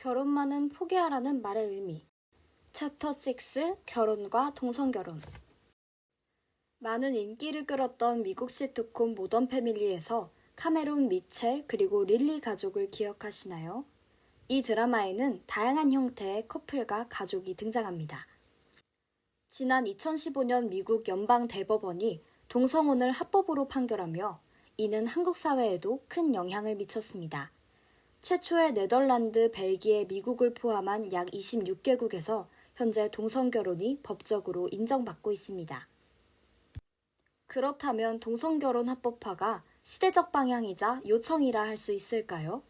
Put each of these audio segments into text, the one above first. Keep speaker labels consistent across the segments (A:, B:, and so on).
A: 결혼만은 포기하라는 말의 의미. 챕터 6 결혼과 동성결혼. 많은 인기를 끌었던 미국 시트콤 모던 패밀리에서 카메론 미첼 그리고 릴리 가족을 기억하시나요? 이 드라마에는 다양한 형태의 커플과 가족이 등장합니다. 지난 2015년 미국 연방 대법원이 동성혼을 합법으로 판결하며 이는 한국 사회에도 큰 영향을 미쳤습니다. 최초의 네덜란드, 벨기에, 미국을 포함한 약 26개국에서 현재 동성결혼이 법적으로 인정받고 있습니다. 그렇다면 동성결혼 합법화가 시대적 방향이자 요청이라 할 수 있을까요?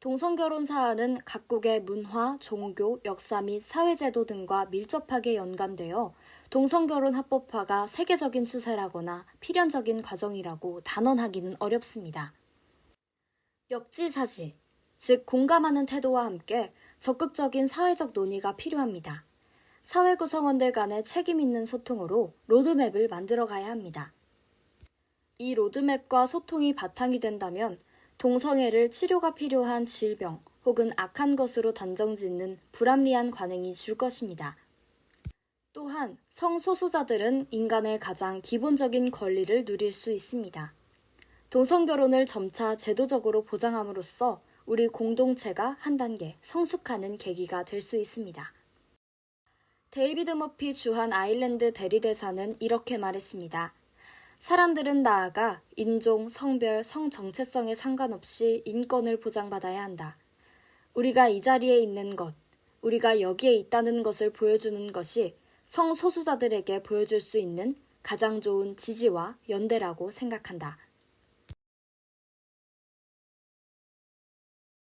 A: 동성결혼 사안은 각국의 문화, 종교, 역사 및 사회제도 등과 밀접하게 연관되어 동성결혼 합법화가 세계적인 추세라거나 필연적인 과정이라고 단언하기는 어렵습니다. 역지사지, 즉 공감하는 태도와 함께 적극적인 사회적 논의가 필요합니다. 사회 구성원들 간의 책임 있는 소통으로 로드맵을 만들어 가야 합니다. 이 로드맵과 소통이 바탕이 된다면 동성애를 치료가 필요한 질병 혹은 악한 것으로 단정 짓는 불합리한 관행이 줄 것입니다. 또한 성소수자들은 인간의 가장 기본적인 권리를 누릴 수 있습니다. 동성 결혼을 점차 제도적으로 보장함으로써 우리 공동체가 한 단계 성숙하는 계기가 될 수 있습니다. 데이비드 머피 주한 아일랜드 대리대사는 이렇게 말했습니다. 사람들은 나아가 인종, 성별, 성 정체성에 상관없이 인권을 보장받아야 한다. 우리가 이 자리에 있는 것, 우리가 여기에 있다는 것을 보여주는 것이 성소수자들에게 보여줄 수 있는 가장 좋은 지지와 연대라고 생각한다.